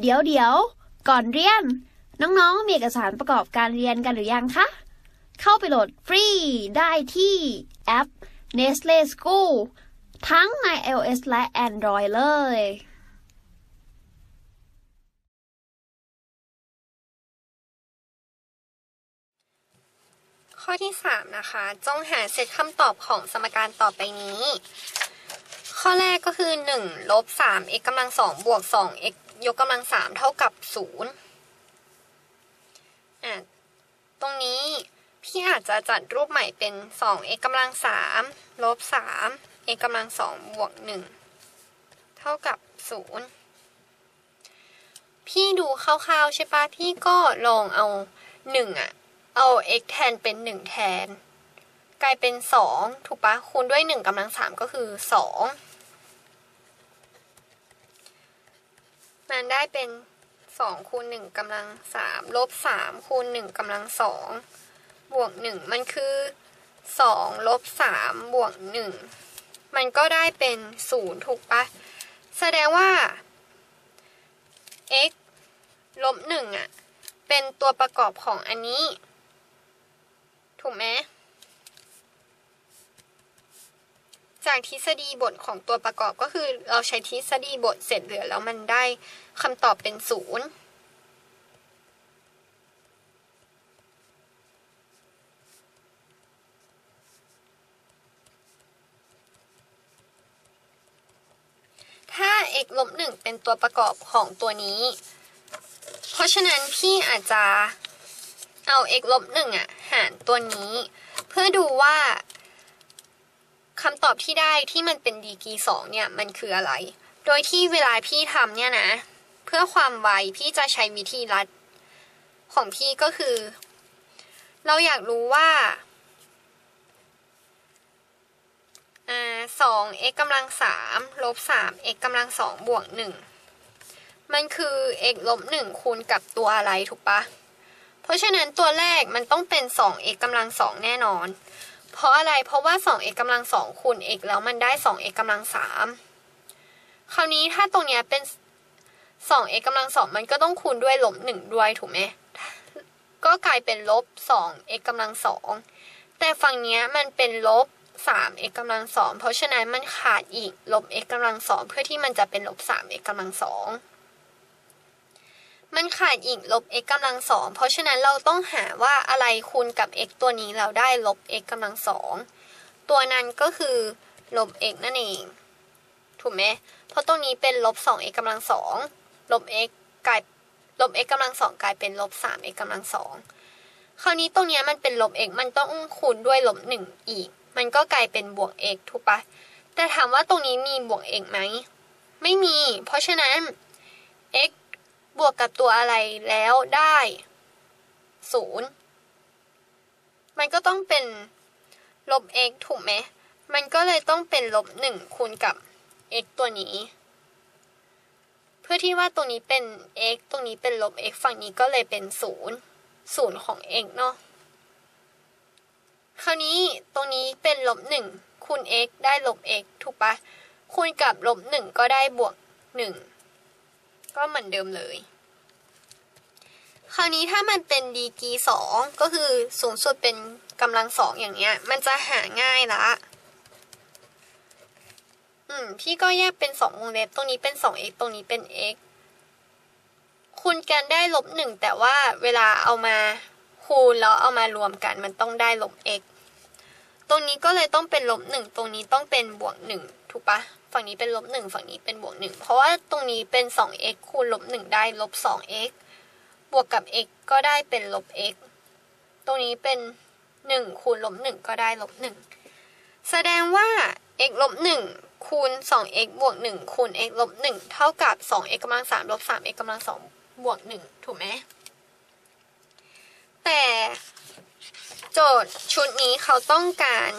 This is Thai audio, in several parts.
เดี๋ยวเดี๋ยวก่อนเรียน น้องๆ มีเอกสารประกอบการเรียนกันหรือยังคะ เข้าไปโหลดฟรีได้ที่แอป Nestle School ทั้งใน iOS และ Android เลย ข้อที่ 3 นะคะ จงหาเซตคำตอบของสมการต่อไปนี้ ข้อแรกก็คือ 1 ลบ3 x กำลัง2บวก2 x ยกกำลัง3เท่ากับ0อะตรงนี้พี่อาจจะจัดรูปใหม่เป็น 2 x กำลัง3ลบ3 x กำลัง2บวก1เท่ากับ0พี่ดูคร่าวๆใช่ปะพี่ก็ลองเอา1อ่งอะเอา x แทนเป็น1แทน กลายเป็น2ถูกปะคูณด้วย1กำลัง3ก็คือ2 มันได้เป็น2คูณ1กำลัง3ลบ3คูณ1กำลัง2บวก1มันคือ2ลบ3บวก1มันก็ได้เป็น0ถูกปะแสดงว่า x ลบ1อะ เป็นตัวประกอบของอันนี้ ถูกไหมจากทฤษฎีบทของตัวประกอบก็คือเราใช้ทฤษฎีบทเสร็จเหลือแล้วมันได้ คำตอบเป็นศูนย์ถ้า x ลบหนึ่งเป็นตัวประกอบของตัวนี้ เพราะฉะนั้นพี่อาจจะเอา x ลบหนึ่งอะ หารตัวนี้ เพื่อดูว่าคำตอบที่ได้ที่มันเป็นดีกรีสองเนี่ย มันคืออะไร โดยที่เวลาพี่ทำเนี่ยนะ เพื่อความไวพี่จะใช้วิธีรัดของพี่ก็คือ เราอยากรู้ว่าสอง x กำลังสามลบสาม x กำลังสองบวกหนึ่งมันคือ x ลบหนึ่งคูณกับตัวอะไรถูกปะเพราะฉะนั้นตัวแรกมันต้องเป็น 2x กำลังสองแน่นอน เพราะอะไร เพราะว่า 2x กำลังสองคูณ x แล้วมันได้ 2x กำลังสามคราวนี้ถ้าตรงเนี้ยเป็น 2x กำลังสองมันก็ต้องคูณด้วยลบหนึ่งด้วยถูกไหมก็กลายเป็นลบ 2x กำลังสองแต่ฝั่งนี้มันเป็นลบ 3x กำลังสองเพราะฉะนั้นมันขาดอีกลบ x กำลังสองเพื่อที่มันจะเป็นลบ 3x กำลังสองมันขาดอีกลบ x กำลังสอง เพราะฉะนั้นเราต้องหาว่าอะไรคูณกับ x ตัวนี้เราได้ลบ x กำลังสอง ตัวนั้นก็คือลบ x นั่นเอง ถูกไหม เพราะตรงนี้เป็นลบ 2x กำลังสอง ลบ x กลายลบ x กำลังสองกลายเป็นลบ 3x กำลังสองคราวนี้ตรงนี้มันเป็นลบ x มันต้องคูณด้วยลบหนึ่งอีก มันก็กลายเป็นบวก x ถูกปะแต่ถามว่าตรงนี้มีบวก x ไหม ไม่มี เพราะฉะนั้น x บวกกับตัวอะไรแล้วได้ศูนย์มันก็ต้องเป็นลบ x ถูกไหม มันก็เลยต้องเป็นลบหนึ่งคูณกับ x ตัวนี้ พื่อที่ว่าตรงนี้เป็น x ตรงนี้เป็นลบ x ฝั่งนี้ก็เลยเป็นศูนย์ศูนย์ของ x เนาะ คราวนี้ตรงนี้เป็นลบหนึ่งคูณ x ได้ลบ x ถูกปะคูณกับลบหนึ่งก็ได้บวกหนึ่งก็เหมือนเดิมเลย คราวนี้ถ้ามันเป็นดีกรีสองก็คือสูงสุดเป็นกำลังสองอย่างเงี้ย มันจะหาง่ายละ อืม พี่ก็แยกเป็นสองวงเล็บ ตรงนี้เป็นสอง x ตรงนี้เป็น x คูณกันได้ลบหนึ่งแต่ว่าเวลาเอามาคูณแล้วเอามารวมกันมันต้องได้ลบ x ตรงนี้ก็เลยต้องเป็นลบหนึ่งตรงนี้ต้องเป็นบวกหนึ่งถูกปะฝั่งนี้เป็นลบหนึ่งฝั่งนี้เป็นบวกหนึ่งเพราะว่าตรงนี้เป็น 2x คูณลบหนึ่งได้ลบ 2x บวกกับ x ก็ได้เป็นลบ x ตรงนี้เป็น 1 คูณลบ1ก็ได้ลบ1แสดงว่า x ลบ1 คูณ 2x บวก 1 คูณ x ลบ 1 เท่ากับ 2x กำลัง 3 ลบ 3x กำลัง 2 บวก 1 ถูกไหม แต่โจทย์ชุดนี้เขาต้องการ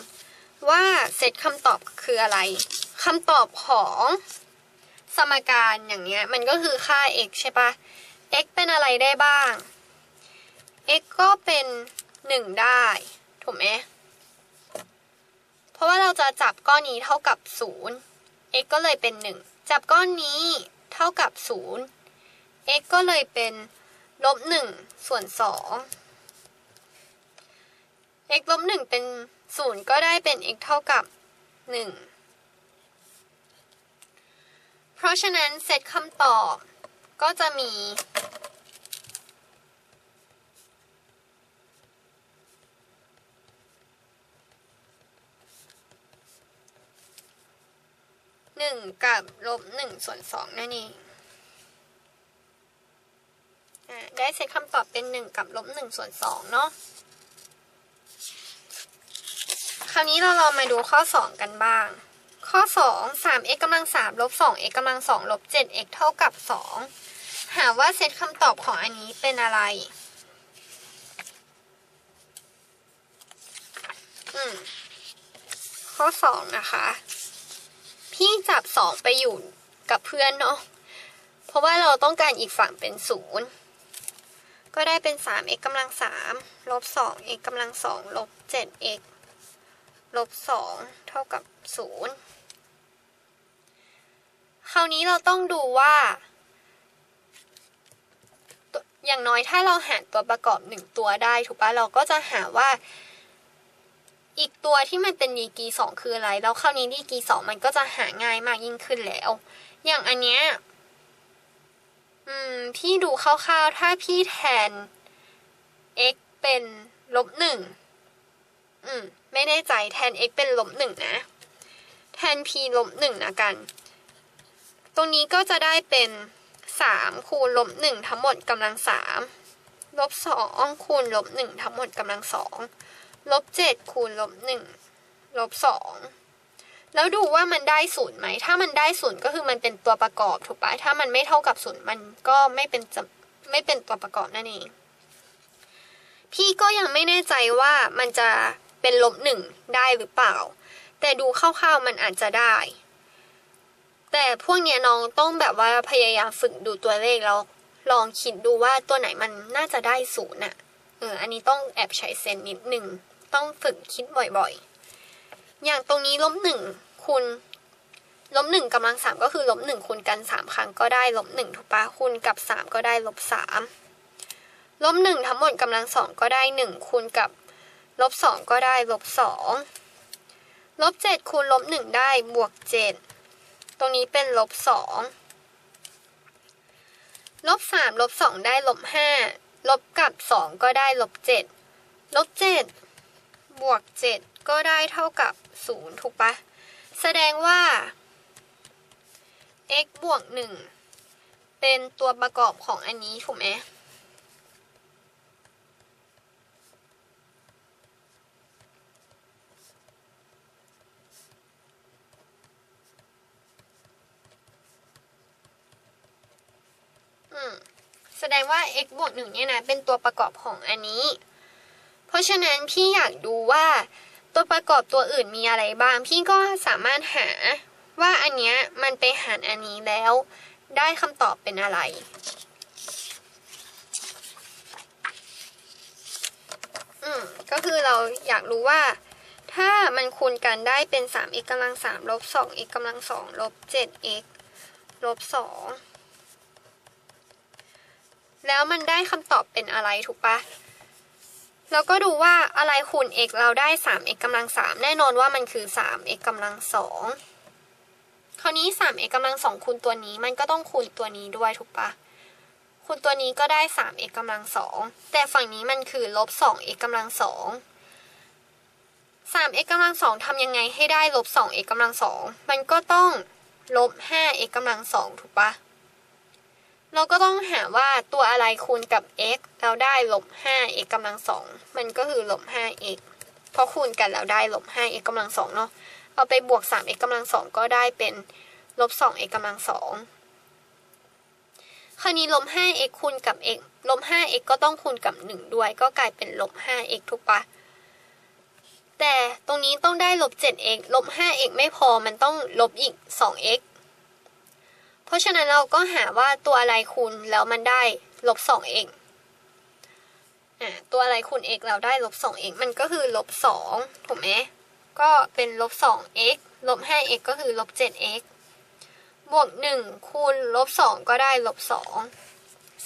ว่าเซตคำตอบคืออะไร คำตอบของสมการอย่างเงี้ย มันก็คือค่า x ใช่ปะ x เป็นอะไรได้บ้าง x ก็เป็น 1 ได้ เราจะจับก้อนนี้เท่ากับ 0 x ก็เลยเป็น 1 จับก้อนนี้เท่ากับ 0 x ก็เลยเป็นลบหนึ่งส่วนสอง x ลบหนึ่งเป็นศูนย์ก็ได้เป็น x เท่ากับหนึ่งเพราะฉะนั้นเซตคำตอบก็จะมี หนึ่งกับลบหนึ่งส่วนสองนั่นเองอ่าได้เซตคำตอบเป็นหนึ่งกับลบหนึ่งส่วนสองเนาะคราวนี้เราลองมาดูข้อสองกันบ้าง ข้อสองสาม x กำลังสามลบสอง x กำลังสองลบเจ็ด x เท่ากับสองหาว่าเซตคำตอบของอันนี้เป็นอะไร อืม ข้อสองนะคะ พี่จับสองไปอยู่กับเพื่อนเนาะ เพราะว่าเราต้องการอีกฝั่งเป็นศูนย์ก็ได้เป็นสาม x กำลังสามลบสอง x กำลังสองลบเจ็ด x ลบสองเท่ากับศูนย์คราวนี้เราต้องดูว่า อย่างน้อยถ้าเราหารตัวประกอบหนึ่งตัวได้ ถูกปะเราก็จะหาว่า อีกตัวที่มันเป็นดีกีสองคืออะไร แล้วคราวนี้ดีกีสองมันก็จะหาง่ายมากยิ่งขึ้นแล้ว อย่างอันเนี้ยอืม พี่ดูคร่าวๆ ถ้าพี่แทน x เป็นลบหนึ่งอืม ไม่แน่ใจแทน x เป็นลบหนึ่งนะ แทน p ลบหนึ่งนะกัน ตรงนี้ก็จะได้เป็นสามคูณลบหนึ่งทั้งหมดกำลังสามลบสองคูณลบหนึ่งทั้งหมดกำลังสอง ลบเจ็ดคูณลบหนึ่งลบสองแล้วดูว่ามันได้ศูนย์ไหม ถ้ามันได้ศูนย์ก็คือมันเป็นตัวประกอบถูกปะถ้ามันไม่เท่ากับศูนย์มันก็ไม่เป็นไม่เป็นตัวประกอบนั่นเอง พี่ก็ยังไม่แน่ใจว่ามันจะเป็นลบหนึ่งได้หรือเปล่า แต่ดูคร่าวๆมันอาจจะได้ แต่พวกเนี้ยน้องต้องแบบว่าพยายามฝึกดูตัวเลขแล้ว ลองคิดดูว่าตัวไหนมันน่าจะได้ศูนย์อะเออ อันนี้ต้องแอบใช้เซนนิดหนึ่ง ต้องฝึกคิดบ่อยๆ อย่างตรงนี้ลบหนึ่งคูณลบหนึ่งกำลังสามก็คือลบหนึ่งคูณกันสามครั้งก็ได้ลบหนึ่งถูกปะคูณกับสามก็ได้ลบสามลบหนึ่งทั้งหมดกำลังสองก็ได้หนึ่งคูณกับลบสองก็ได้ลบสองลบเจ็ดคูณลบหนึ่งได้บวกเจ็ดตรงนี้เป็นลบสองลบสามลบสองได้ลบห้าลบกับสองก็ได้ลบเจ็ดลบเจ็ด บวกเจ็ดก็ได้เท่ากับศูนย์ถูกปะ แสดงว่า x บวกหนึ่งเป็นตัวประกอบของอันนี้ ถูกไหมอืมแสดงว่า x บวกหนึ่งเนี่ยนะ เป็นตัวประกอบของอันนี้ เพราะฉะนั้นพี่อยากดูว่าตัวประกอบตัวอื่นมีอะไรบ้าง พี่ก็สามารถหาว่าอันเนี้ยมันไปหารอันนี้แล้ว ได้คำตอบเป็นอะไร อืมก็คือเราอยากรู้ว่า ถ้ามันคูณกันได้เป็น 3x กำลัง3ลบ 2x กำลัง2ลบ 7x ลบ 2 แล้วมันได้คำตอบเป็นอะไรถูกปะ แล้วก็ดูว่าอะไรคูณ x เราได้ 3x กำลัง 3 แน่นอนว่ามันคือ 3x กำลัง 2 คราวนี้ 3x กำลัง 2 คูณตัวนี้ มันก็ต้องคูณตัวนี้ด้วยถูกปะคูณตัวนี้ก็ได้ 3x กำลัง 2 แต่ฝั่งนี้มันคือลบ 2x กำลัง 2 3x กำลัง 2ทำยังไงให้ได้ลบ 2x กำลัง 2 มันก็ต้องลบ 5x กำลัง 2 ถูกปะ เราก็ต้องหาว่าตัวอะไรคูณกับ x เราได้ลบ 5x กำลังสองมันก็คือลบ 5x เพราะคูณกันแล้วได้ลบ 5x กำลังสองเนาะเอาไปบวก 3x กำลังสองก็ได้เป็นลบ 2x กำลังสองคราวนี้ลบ 5x คูณกับ x ลบ 5x ก็ต้องคูณกับ 1 ด้วย ก็กลายเป็นลบ 5x ถูกปะแต่ตรงนี้ต้องได้ลบ 7x ลบ 5x ไม่พอมันต้องลบอีก 2x เพราะฉะนั้นเราก็หาว่าตัวอะไรคูณแล้วมันได้ลบสองเองตัวอะไรคูณ x เราได้ลบสอง x มันก็คือลบสองถูกไหมก็เป็นลบสอง x ลบห้า x ก็คือลบเจ็ด x บวกหนึ่งคูณลบสองก็ได้ลบสอง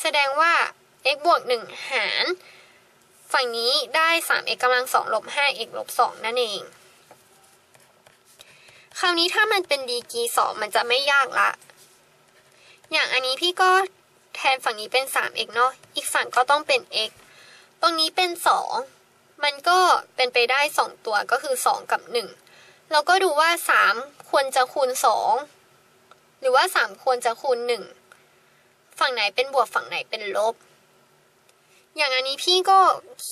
แสดงว่า x บวกหนึ่งหาร ฝั่งนี้ได้ 3x กำลังสองลบ 5x ลบ 2 นั่นเอง คราวนี้ถ้ามันเป็นดีกรีสองมันจะไม่ยากละ อย่างอันนี้พี่ก็แทนฝั่งนี้เป็น 3x เนาะ อีกฝั่งก็ต้องเป็น x ตรงนี้เป็น 2 มันก็เป็นไปได้ 2 ตัวก็คือ 2 กับ 1 เราก็ดูว่า 3 ควรจะคูณ 2 หรือว่า 3 ควรจะคูณ 1 ฝั่งไหนเป็นบวกฝั่งไหนเป็นลบ อย่างอันนี้พี่ก็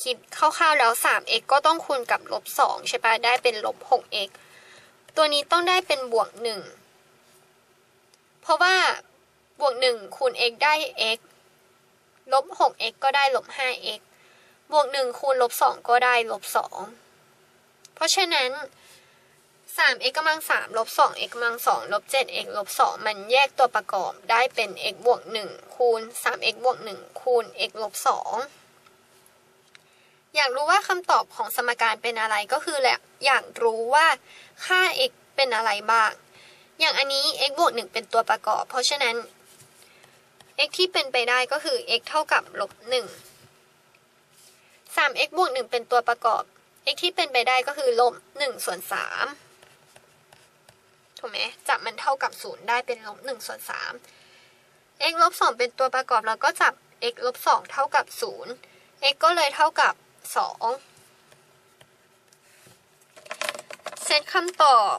คิดคร่าวๆแล้ว 3x ก็ต้องคูณกับลบ 2 ใช่ปะได้เป็นลบ 6x ตัวนี้ต้องได้เป็นบวก 1 เพราะว่า บวก1คูณ x ได้ x ลบ 6x ก็ได้ลบ 5x บวก 1 คูณลบ 2 ก็ได้ลบ 2 เพราะฉะนั้น 3x กำลัง3ลบ 2x กำลัง2ลบ 7x ลบ 2 มันแยกตัวประกอบได้เป็น x บวก 1 คูณ 3x บวก 1 คูณ x ลบ 2 อยากรู้ว่าคำตอบของสมการเป็นอะไรก็คือแหละอยากรู้ว่าค่า x เป็นอะไรบ้าง อย่างอันนี้ x บวก 1 เป็นตัวประกอบ เพราะฉะนั้น x ที่เป็นไปได้ก็คือ x เท่ากับลบ1 3x บวก1เป็นตัวประกอบ x ที่เป็นไปได้ก็คือลบ1ส่วน3ถูกไหมจับมันเท่ากับ 0 ได้เป็นลบ1ส่วน3 x ลบ2เป็นตัวประกอบเราก็จับ x ลบ2เท่ากับ 0 x ก็เลยเท่ากับ 2 เซตคำตอบ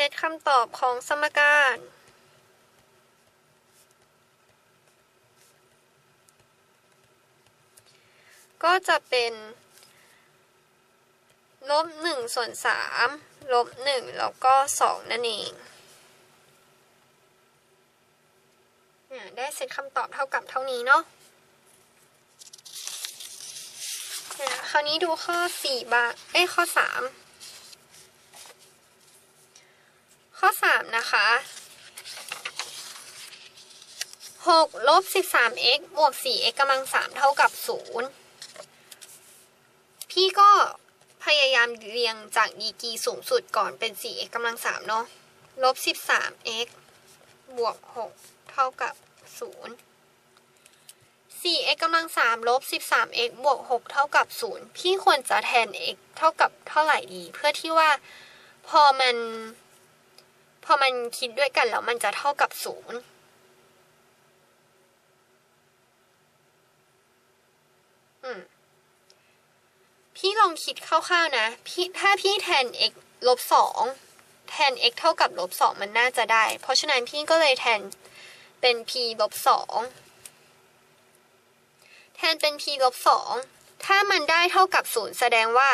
เซตคำตอบของสมการ ก็จะเป็นลบ1ส่วน3ลบ1แล้วก็ 2 นั่นเองเนี่ยได้เซตคำตอบเท่ากับเท่านี้เนาะคราวนี้ดูข้อ4บ้างเอ้ยข้อ 3 ข้อสามนะคะหกลบสิบสาม x บวกสี่ x กำลังสามเท่ากับศูนย์พี่ก็พยายามเรียงจากดีกีสูงสุดก่อนเป็น 4x กำลัง 3 เนาะลบ 13x บวก 6 เท่ากับ 0 4x กำลัง 3 ลบ 13x บวก 6 เท่ากับ 0 พี่ควรจะแทน x เท่ากับเท่าไหร่ดี เพื่อที่ว่าพอมัน พอมันคิดด้วยกันแล้วมันจะเท่ากับ0อืมพี่ลองคิดคร่าวๆนะ พี่ถ้าพี่แทน x ลบสองแทน x เท่ากับลบสองมันน่าจะได้ เพราะฉะนั้นพี่ก็เลยแทนเป็น p ลบสองแทนเป็น p ลบสองถ้ามันได้เท่ากับศูนย์แสดงว่า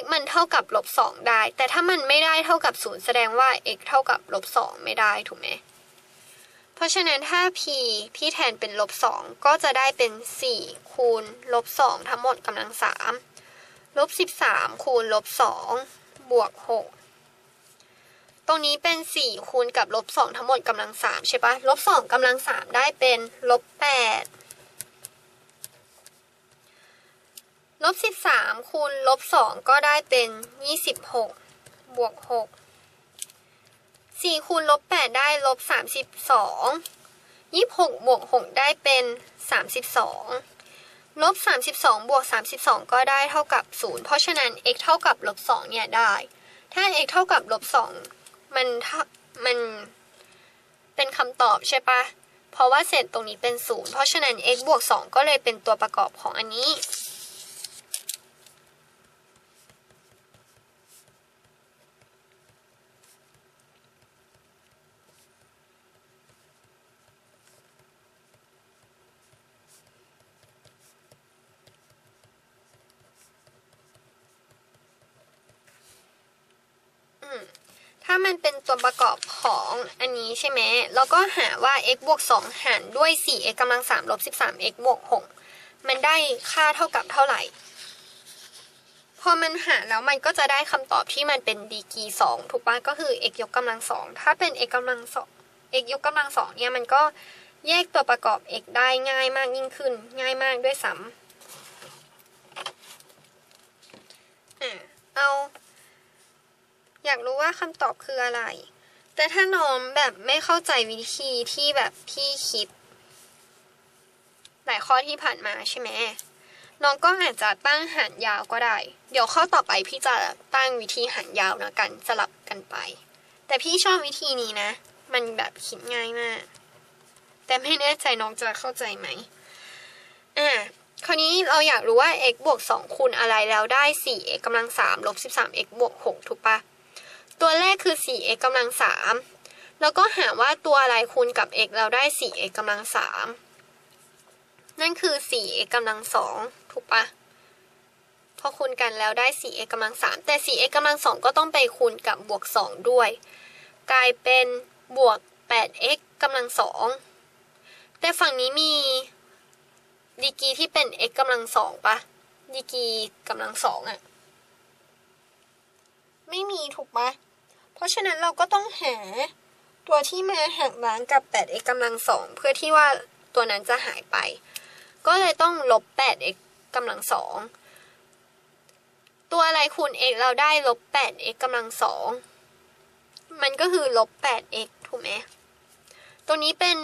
x มันเท่ากับลบสองได้ แต่ถ้ามันไม่ได้เท่ากับศูนย์แสดงว่า x เท่ากับลบสองไม่ได้ถูกไหม เพราะฉะนั้นถ้า p พี่แทนเป็นลบสองก็จะได้เป็น 4 คูณลบสองทั้งหมดกำลังสามลบสิบสามคูณลบสองบวกหกตรงนี้เป็น 4 คูณกับลบ 2 ทั้งหมดกำลัง 3 ใช่ปะลบ 2กำลัง 3 ได้เป็นลบ 8 ลบ13คูณลบ2ก็ได้เป็น26บวก6 4คูณลบ8ได้ลบ32 26บวก6ได้เป็น32ลบ32บวก32ก็ได้เท่ากับ0เพราะฉะนั้น x เท่ากับลบ2เนี่ยได้ ถ้า x เท่ากับลบ2มันมันเป็นคำตอบใช่ปะเพราะว่าเศษตรงนี้เป็นศูนย์เพราะฉะนั้น x บวก2ก็เลยเป็นตัวประกอบของอันนี้ อืม ถ้ามันเป็นตัวประกอบของอันนี้ ใช่ไหมเราก็หาว่า x บวก2หารด้วย 4x กำลัง3ลบ 13x บวก6มันได้ค่าเท่ากับเท่าไหร่ พอมันหารแล้วมันก็จะได้คำตอบที่มันเป็นดีกี2ถูกปะก็คือ x ยกกำลัง2ถ้าเป็น x กำลัง2 x ยกกำลัง2เนี่ยมันก็แยกตัวประกอบ x ได้ง่ายมากยิ่งขึ้น ง่ายมากด้วยซ้ำเอา อยากรู้ว่าคำตอบคืออะไร แต่ถ้าน้องแบบไม่เข้าใจวิธีที่แบบพี่คิด หลายข้อที่ผ่านมาใช่ไหมน้องก็อาจจะตั้งหารยาวก็ได้ เดี๋ยวข้อต่อไปพี่จะตั้งวิธีหารยาวนะกันสลับกันไป แต่พี่ชอบวิธีนี้นะ มันแบบคิดง่ายมาก แต่ไม่แน่ใจน้องจะเข้าใจไหมอ่าคราวนี้เราอยากรู้ว่า x บวก2คูณอะไรแล้วได้ 4x กำลัง3ลบ 13x บวก6ถูกปะ ตัวแรกคือ 4x กำลัง 3 แล้วก็หาว่าตัวอะไรคูณกับ x แล้วได้ 4x กำลัง 3 นั่นคือ 4x กำลัง 2 ถูกปะพอคูณกันแล้วได้ 4x กำลัง 3 แต่ 4x กำลัง 2 ก็ต้องไปคูณกับบวก 2 ด้วย กลายเป็นบวก 8x กำลัง 2 แต่ฝั่งนี้มีดีกีที่เป็น x กำลังสองปะดีกีกำลังสองอะไม่มีถูกปะ เพราะฉะนั้นเราก็ต้องหาตัวที่มาหักล้างกับ 8x กำลังสองเพื่อที่ว่าตัวนั้นจะหายไป ก็เลยต้องลบ 8x กำลังสองตัวอะไรคูณ x เราได้ลบ 8x กำลังสองมันก็คือลบ 8x ถูกไหมตัวนี้เป็น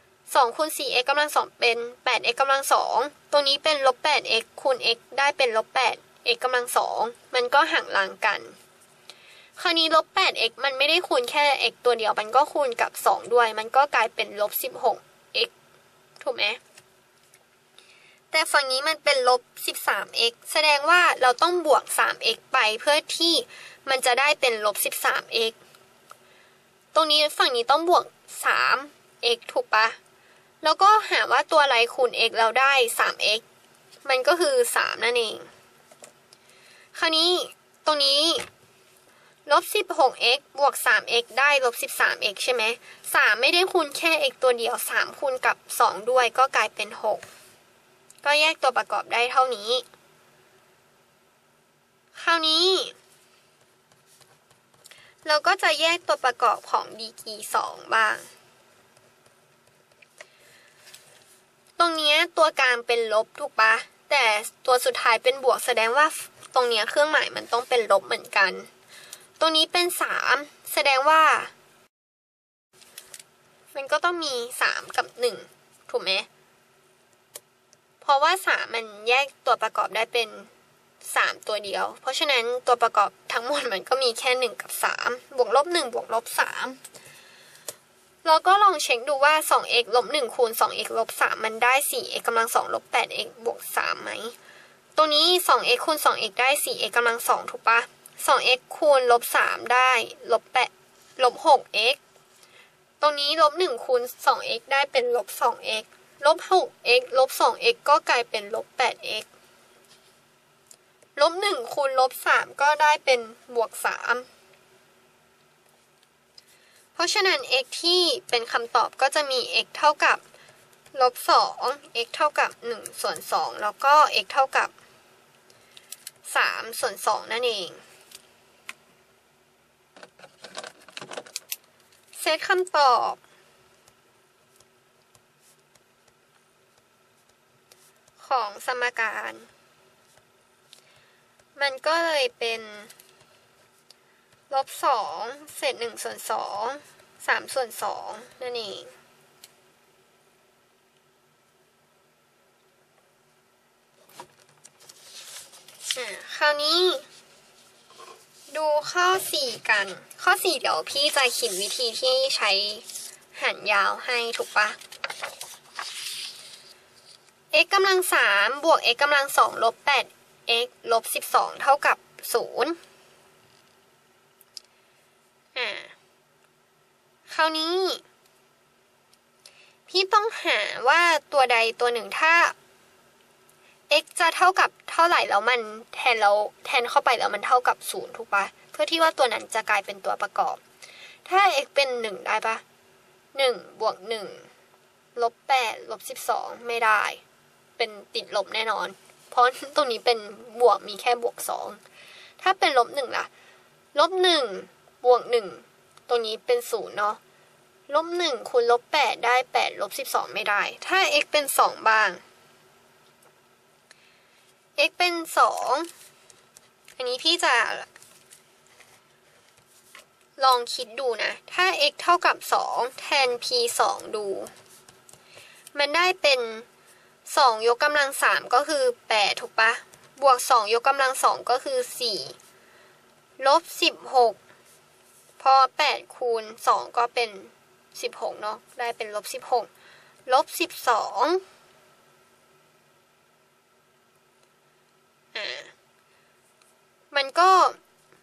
2คูณ 4x กำลัง2เป็น 8x กำลัง2ตรงนี้เป็นลบ 8x คูณ x ได้เป็นลบ 8x กำลัง2มันก็ห่างลางกัน คราวนี้ลบ 8x มันไม่ได้คูณแค่ x ตัวเดียว มันก็คูณกับ 2 ด้วย มันก็กลายเป็นลบ 16x ถูกไหมแต่ฝั่งนี้มันเป็นลบ 13x แสดงว่าเราต้องบวก 3x ไปเพื่อที่มันจะได้เป็นลบ 13x ตรงนี้ฝั่งนี้ต้องบวก 3x ถูกปะแล้วก็หาว่าตัวอะไรคูณ x เราได้ 3x มันก็คือ 3 นั่นเอง คราวนี้ตรงนี้ ลบ 16x บวก 3x ได้ลบ 13x ใช่ไหม 3 ไม่ได้คูณแค่ x ตัวเดียว 3 คูณกับ 2 ด้วยก็กลายเป็น 6 ก็แยกตัวประกอบได้เท่านี้ คราวนี้ เราก็จะแยกตัวประกอบของดีกรี2บ้าง ตรงนี้ตัวกลางเป็นลบถูกปะ แต่ตัวสุดท้ายเป็นบวกแสดงว่าตรงนี้เครื่องหมายมันต้องเป็นลบเหมือนกัน ตรงนี้เป็นสามแสดงว่า มันก็ต้องมีสามกับหนึ่งถูกไหมเพราะว่าสามมันแยกตัวประกอบได้เป็นสามตัวเดียว เพราะฉะนั้นตัวประกอบทั้งหมดมันก็มีแค่หนึ่งกับสามบวกลบหนึ่งบวกลบสามแล้วก็ลองเช็คดูว่า 2x ลบ1คูณ 2x ลบ3มันได้ 4x กำลัง2ลบ 8x บวก3ไหมตรงนี้ 2x คูณ 2x ได้ 4x กำลัง2ถูกปะ 2x คูณลบ3ได้ลบ8ลบ 6x ตรงนี้ลบ1คูณ 2x ได้เป็นลบ 2x ลบ 6x ลบ 2x ก็กลายเป็นลบ 8x ลบ 1 คูณลบ 3 ก็ได้เป็นบวก 3 เพราะฉะนั้น x ที่เป็นคำตอบก็จะมี x เท่ากับลบ 2 x เท่ากับ 1 ส่วน 2 แล้วก็ x เท่ากับ 3 ส่วน 2 นั่นเอง ซตคำตอบ ของสมการ มันก็เลยเป็นลบสองเศษหนึ่งส่วนสองสามส่วนสองนั่นเองคราวนี้ ดูข้อสี่กัน ข้อสี่เดี๋ยวพี่จะขีดวิธีที่ใช้หันยาวให้ถูกปะ x กำลังสามบวก x กำลังสองลบแปด x ลบสิบสองเท่ากับศูนย์อ่าคราวนี้ พี่ต้องหาว่าตัวใดตัวหนึ่งถ้า x จะเท่ากับเท่าไหร่แล้วมันแทนเราแทนเข้าไปแล้วมันเท่ากับศูนย์ถูกปะเพื่อที่ว่าตัวนั้นจะกลายเป็นตัวประกอบ ถ้า x เป็นหนึ่งได้ปะหนึ่งบวกหนึ่งลบแปดลบสิบสองไม่ได้ เป็นติดลบแน่นอน เพราะตรงนี้เป็นบวกมีแค่บวกสองถ้าเป็นลบหนึ่งล่ะลบหนึ่งบวกหนึ่งตรงนี้เป็นศูนย์เนาะลบหนึ่งคูณลบแปดได้แปดลบสิบสองไม่ได้ ถ้า x เป็นสองบ้าง x เป็นสองอันนี้พี่จะ ลองคิดดูนะ ถ้า x เท่ากับ 2 แทน p 2 ดู มันได้เป็น 2 ยกกำลัง 3 ก็คือ 8 ถูกปะ บวก 2 ยกกำลัง 2 ก็คือ 4 ลบ 16 พอ 8 คูณ 2 ก็เป็น 16 เนาะ ได้เป็นลบ 16 ลบ 12 อ มันก็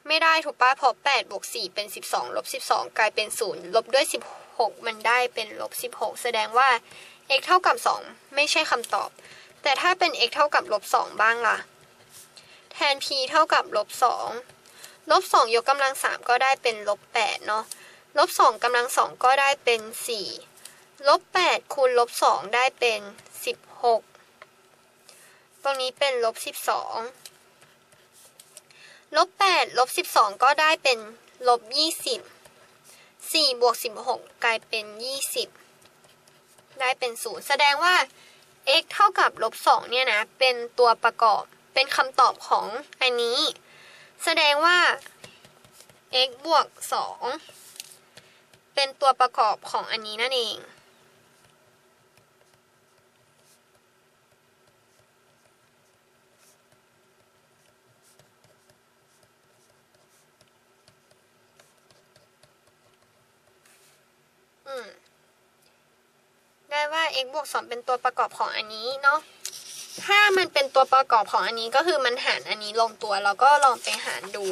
ไม่ได้ถูกปะพอ8บวก4เป็น12ลบ12กลายเป็น0ลบด้วย16มันได้เป็นลบ16แสดงว่า x เท่ากับ2ไม่ใช่คำตอบ แต่ถ้าเป็น x เท่ากับลบ2บ้างล่ะ แทน p เท่ากับลบ2ลบ2ยกกำลัง3ก็ได้เป็นลบ8เนาะลบ2กำลัง2ก็ได้เป็น4ลบ8คูณลบ2ได้เป็น16 ตรงนี้เป็นลบ12ลบ8ลบ12ก็ได้เป็นลบ20 4บสี่บวก16กกลายเป็น20ได้เป็น0แสดงว่า x เท่ากับลบ2เนี่ยนะ เป็นตัวประกอบเป็นคำตอบของอันนี้ แสดงว่า x บวก2เป็นตัวประกอบของอันนี้นั่นเอง อืมได้ว่า x บวก2เป็นตัวประกอบของอันนี้เนาะถ้ามันเป็นตัวประกอบของอันนี้ก็คือมันหารอันนี้ลงตัวแล้วก็ลองไปหารดู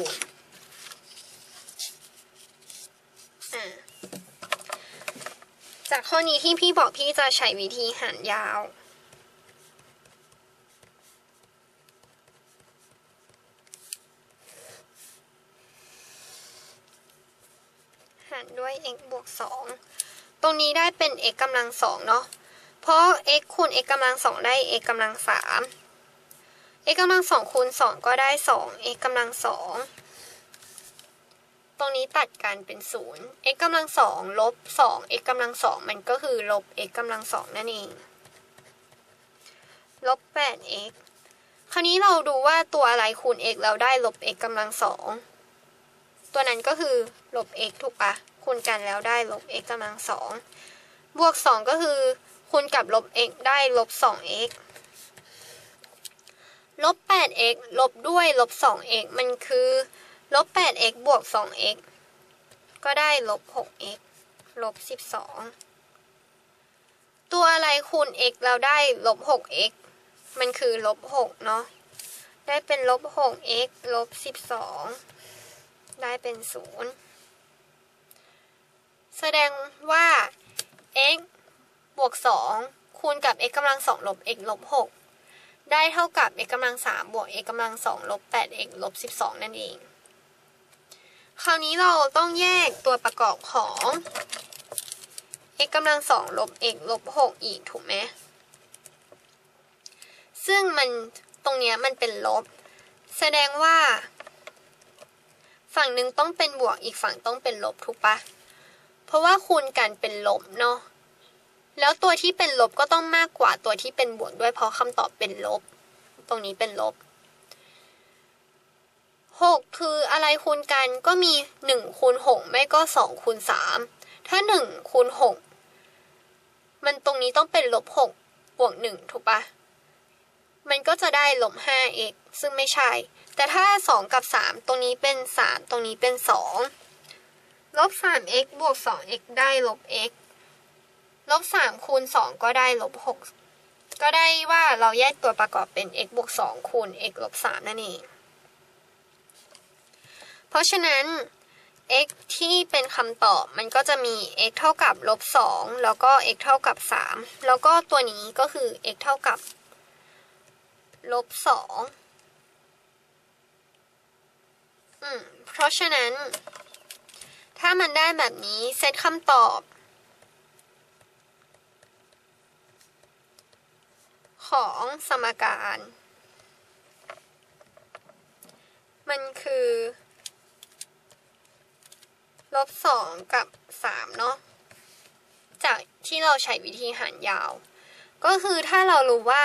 จากข้อนี้ที่พี่บอกพี่จะใช้วิธีหารยาว หารด้วย x บวก2 ตรงนี้ได้เป็น x กำลังสองเนาะ เพราะ x คูณ x กำลังสองได้ x กำลังสาม x กำลังสองคูณสองก็ได้สอง x กำลังสองตรงนี้ตัดกันเป็นศูนย์ x กำลังสองลบสอง x กำลังสองมันก็คือลบ x กำลังสองนั่นเอง ลบแปด x คราวนี้เราดูว่าตัวอะไรคูณ x แล้วได้ลบ x กำลังสอง ตัวนั้นก็คือลบ x ถูกปะ คูณกันแล้วได้ลบ x กำลังสองบวกสองก็คือคูณกับลบ x ได้ลบสอง x ลบ 8x ลบด้วยลบ 2x มันคือลบ 8x บวก 2x ก็ได้ลบ 6x ลบ 12 ตัวอะไรคูณ x แล้วได้ลบ 6x มันคือลบ 6 เนาะ ได้เป็นลบ 6x ลบ 12 ได้เป็น 0 แสดงว่า x บวก 2 คูณกับ x กำลัง2ลบ x ลบ 6 ได้เท่ากับ x กำลัง3บวก x กำลัง2ลบ 8x ลบ 12 นั่นเอง คราวนี้เราต้องแยกตัวประกอบของ x กำลัง2ลบ x ลบ 6 อีกถูกไหมซึ่งมันตรงเนี้ยมันเป็นลบ แสดงว่า ฝั่งหนึ่งต้องเป็นบวกอีกฝั่งต้องเป็นลบถูกปะ ราะว่าคูณกันเป็นลบเนาะแล้วตัวที่เป็นลบก็ต้องมากกว่าตัวที่เป็นบวกด้วยเพราะคำตอบเป็นลบ ตรงนี้เป็นลบหกคืออะไรคูณกันก็มีหนึ่งคูณหกไม่ก็สองคูณสามถ้าหนึ่งคูณหกมันตรงนี้ต้องเป็นลบหกบวกหนึ่งถูกปะมันก็จะได้ลบห้า x ซึ่งไม่ใช่ แต่ถ้าสองกับสามตรงนี้เป็นสามตรงนี้เป็นสอง ลบสาม x บวกสอง x ได้ลบ x ลบสามคูณสองก็ได้ลบหกก็ได้ว่าเราแยกตัวประกอบเป็น x บวกสองคูณ x ลบสามนั่นเอง เพราะฉะนั้น x ที่เป็นคำตอบมันก็จะมี x เท่ากับลบสองแล้วก็ x เท่ากับสามแล้วก็ตัวนี้ก็คือ x เท่ากับลบสองอืม เพราะฉะนั้น ถ้ามันได้แบบนี้เซตคำตอบ ของสมการ มันคือลบสองกับสามเนาะจากที่เราใช้วิธีหารยาว ก็คือถ้าเรารู้ว่า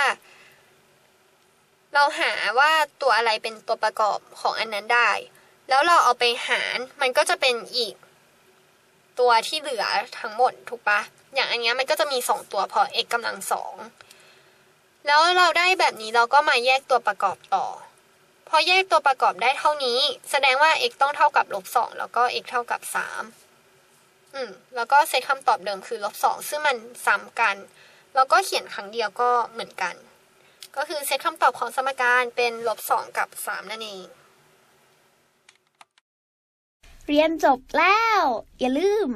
เราหาว่าตัวอะไรเป็นตัวประกอบของอันนั้นได้ แล้วเราเอาไปหารมันก็จะเป็นอีก ตัวที่เหลือทั้งหมดถูกปะอย่างอันเนี้ยมันก็จะมีสองตัวพอ x กำลังสองแล้วเราได้แบบนี้เราก็มาแยกตัวประกอบต่อ พอแยกตัวประกอบได้เท่านี้ แสดงว่า x ต้องเท่ากับลบสองแล้วก็ x เท่ากับสามอืมแล้วก็เซตคำตอบเดิมคือลบสองซึ่งมันซ้ำกัน แล้วก็เขียนครั้งเดียวก็เหมือนกัน ก็คือเซตคำตอบของสมการเป็นลบสองกับสามนั่นเอง เรียนจบแล้ว อย่าลืม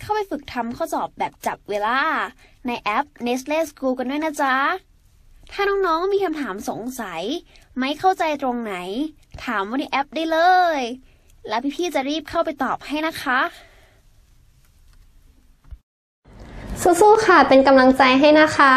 เข้าไปฝึกทำข้อสอบแบบจับเวลา ในแอป Nestle School กันด้วยนะจ๊ะ ถ้าน้องๆมีคำถามสงสัย ไม่เข้าใจตรงไหน ถามว่าในแอปได้เลย แล้วพี่ๆจะรีบเข้าไปตอบให้นะคะสู้ๆค่ะ เป็นกำลังใจให้นะคะ